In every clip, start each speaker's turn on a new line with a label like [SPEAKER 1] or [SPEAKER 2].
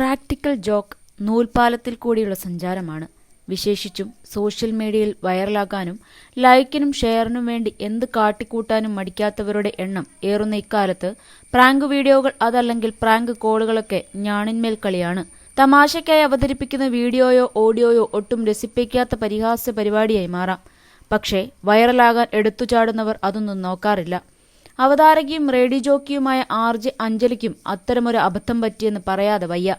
[SPEAKER 1] Practical joke നൂൽപാലത്തിൽ കൂടിയുള്ള സഞ്ചാരമാണ്. വിശേഷിച്ചും social മീഡിയയിൽ വൈറലാകാനും ലൈക്കിനും ഷെയറിനും വേണ്ടി എന്ത് കാട്ടിക്കൂട്ടാനും മടിക്കാത്തവരുടെ എണ്ണം ഏറുന്ന ഇക്കാലത്ത് പ്രാങ്ക് വീഡിയോകൾ അതല്ലെങ്കിൽ പ്രാങ്ക് കോളുകളൊക്കെ ഞാണിന്മേൽ കളിയാണ്. തമാശയ്ക്കായി അവതരിപ്പിക്കുന്ന വീഡിയോയോ ഓഡിയോയോ ഒട്ടും രസിപ്പിക്കാത്ത പരിഹാസ പരിപാടിയായി മാറാം. പക്ഷേ വൈറലാകാൻ എടുത്തുചാടുന്നവർ അതൊന്നും നോക്കാറില്ല. അവതാരകയും റേഡിയോ ജോക്കിയുമായ ആർ ജെ അഞ്ജലിക്കും അത്തരമൊരു അബദ്ധം പറ്റിയെന്ന് പറയാതെ വയ്യ.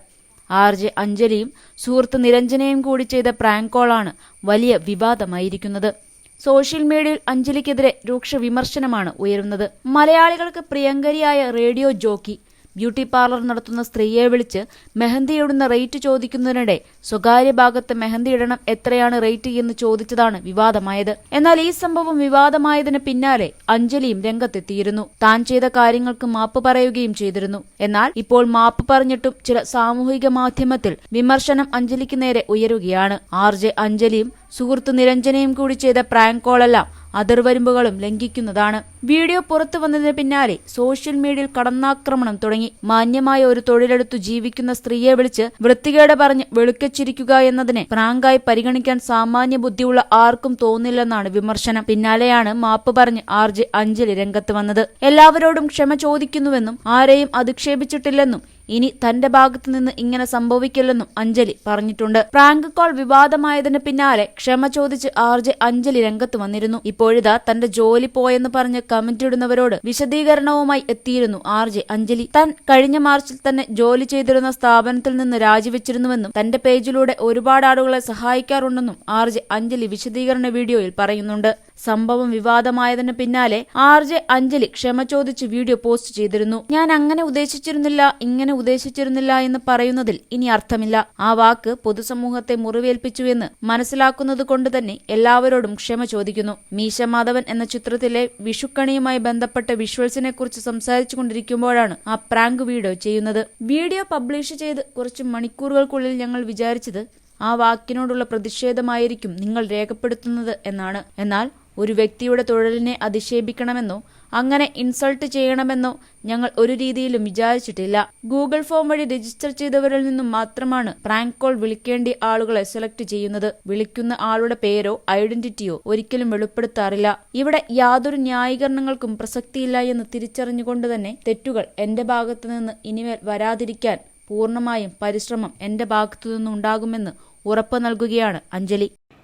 [SPEAKER 1] ആർ ജെ അഞ്ജലിയും സുഹൃത്ത് നിരഞ്ജനയും കൂടി ചെയ്ത പ്രാങ്ക് കോളാണ് വലിയ വിവാദമായിരിക്കുന്നത്. സോഷ്യൽ മീഡിയയിൽ അഞ്ജലിക്കെതിരെ രൂക്ഷ വിമർശനമാണ് ഉയരുന്നത്. മലയാളികൾക്ക് പ്രിയങ്കരിയായ റേഡിയോ ജോക്കി ബ്യൂട്ടി പാർലർ നടത്തുന്ന സ്ത്രീയെ വിളിച്ച് മെഹന്തി ഇടുന്ന റേറ്റ് ചോദിക്കുന്നതിനിടെ സ്വകാര്യ ഭാഗത്ത് മെഹന്തി ഇടണം എത്രയാണ് റേറ്റ് എന്ന് ചോദിച്ചതാണ് വിവാദമായത്. എന്നാൽ ഈ സംഭവം വിവാദമായതിന് പിന്നാലെ അഞ്ജലിയും രംഗത്തെത്തിയിരുന്നു. താൻ ചെയ്ത കാര്യങ്ങൾക്ക് മാപ്പ് പറയുകയും ചെയ്തിരുന്നു. എന്നാൽ ഇപ്പോൾ മാപ്പ് പറഞ്ഞിട്ടും ചില സാമൂഹിക മാധ്യമത്തിൽ വിമർശനം അഞ്ജലിക്ക് നേരെ ഉയരുകയാണ്. ആർ ജെ അഞ്ജലിയും സുഹൃത്ത് നിരഞ്ജനയും കൂടി ചെയ്ത പ്രാങ്ക് കോളെല്ലാം അതിർവരുമ്പുകളും ലംഘിക്കുന്നതാണ്. വീഡിയോ പുറത്തു വന്നതിന് പിന്നാലെ സോഷ്യൽ മീഡിയയിൽ കടന്നാക്രമണം തുടങ്ങി. മാന്യമായ ഒരു തൊഴിലെടുത്തു ജീവിക്കുന്ന സ്ത്രീയെ വിളിച്ച് വൃത്തികേട് പറഞ്ഞ് വെളുക്കച്ചിരിക്കുക എന്നതിനെ പ്രാങ്കായി പരിഗണിക്കാൻ സാമാന്യ ബുദ്ധിയുള്ള ആർക്കും തോന്നില്ലെന്നാണ് വിമർശനം. പിന്നാലെയാണ് മാപ്പ് പറഞ്ഞ് ആർ ജെ അഞ്ജലി രംഗത്ത് വന്നത്. എല്ലാവരോടും ക്ഷമ ചോദിക്കുന്നുവെന്നും ആരെയും അധിക്ഷേപിച്ചിട്ടില്ലെന്നും ഇനി തന്റെ ഭാഗത്തു നിന്ന് ഇങ്ങനെ സംഭവിക്കില്ലെന്നും അഞ്ജലി പറഞ്ഞിട്ടുണ്ട്. പ്രാങ്ക് കോൾ വിവാദമായതിന് പിന്നാലെ ക്ഷമ ചോദിച്ച് ആർ ജെ അഞ്ജലി രംഗത്ത് വന്നിരുന്നു. ഇപ്പോഴിതാ തന്റെ ജോലി പോയെന്ന് പറഞ്ഞ് കമന്റ് ഇടുന്നവരോട് വിശദീകരണവുമായി എത്തിയിരുന്നു ആർ ജെ അഞ്ജലി. താൻ കഴിഞ്ഞ മാർച്ചിൽ തന്നെ ജോലി ചെയ്തിരുന്ന സ്ഥാപനത്തിൽ നിന്ന് രാജിവെച്ചിരുന്നുവെന്നും തന്റെ പേജിലൂടെ ഒരുപാട് ആളുകളെ സഹായിക്കാറുണ്ടെന്നും ആർ ജെ അഞ്ജലി വിശദീകരണ വീഡിയോയിൽ പറയുന്നുണ്ട്. സംഭവം വിവാദമായതിന് പിന്നാലെ ആർ ജെ അഞ്ജലി ക്ഷമ ചോദിച്ച് വീഡിയോ പോസ്റ്റ് ചെയ്തിരുന്നു. ഞാൻ അങ്ങനെ ഉദ്ദേശിച്ചിരുന്നില്ല ഇങ്ങനെ ഉദ്ദേശിച്ചിരുന്നില്ല എന്ന് പറയുന്നതിൽ ഇനി അർത്ഥമില്ല. ആ വാക്ക് പൊതുസമൂഹത്തെ മുറിവേൽപ്പിച്ചുവെന്ന് മനസ്സിലാക്കുന്നത് കൊണ്ട് തന്നെ എല്ലാവരോടും ക്ഷമ ചോദിക്കുന്നു. മീശ മാധവൻ എന്ന ചിത്രത്തിലെ വിഷുക്കണിയുമായി ബന്ധപ്പെട്ട വിഷ്വൽസിനെ കുറിച്ച് സംസാരിച്ചു കൊണ്ടിരിക്കുമ്പോഴാണ് ആ പ്രാങ്ക് വീഡിയോ ചെയ്യുന്നത്. വീഡിയോ പബ്ലിഷ് ചെയ്ത് കുറച്ച് മണിക്കൂറുകൾക്കുള്ളിൽ ഞങ്ങൾ വിചാരിച്ചത് ആ വാക്കിനോടുള്ള പ്രതിഷേധമായിരിക്കും നിങ്ങൾ രേഖപ്പെടുത്തുന്നത് എന്നാണ്. എന്നാൽ ഒരു വ്യക്തിയുടെ തൊഴിലിനെ അധിക്ഷേപിക്കണമെന്നോ അങ്ങനെ ഇൻസൾട്ട് ചെയ്യണമെന്നോ ഞങ്ങൾ ഒരു രീതിയിലും വിചാരിച്ചിട്ടില്ല. ഗൂഗിൾ ഫോം വഴി രജിസ്റ്റർ ചെയ്തവരിൽ നിന്നും മാത്രമാണ് പ്രാങ്ക് കോൾ വിളിക്കേണ്ട ആളുകളെ സെലക്ട് ചെയ്യുന്നത്. വിളിക്കുന്ന ആളുടെ പേരോ ഐഡന്റിറ്റിയോ ഒരിക്കലും വെളിപ്പെടുത്താറില്ല. ഇവിടെ യാതൊരു ന്യായീകരണങ്ങൾക്കും പ്രസക്തിയില്ല എന്ന് തിരിച്ചറിഞ്ഞുകൊണ്ട് തന്നെ തെറ്റുകൾ എന്റെ ഭാഗത്തു നിന്ന് ഇനിമേൽ വരാതിരിക്കാൻ പൂർണമായും പരിശ്രമം എന്റെ ഭാഗത്തു നിന്നുണ്ടാകുമെന്ന് ഉറപ്പ് നൽകുകയാണ് അഞ്ജലി.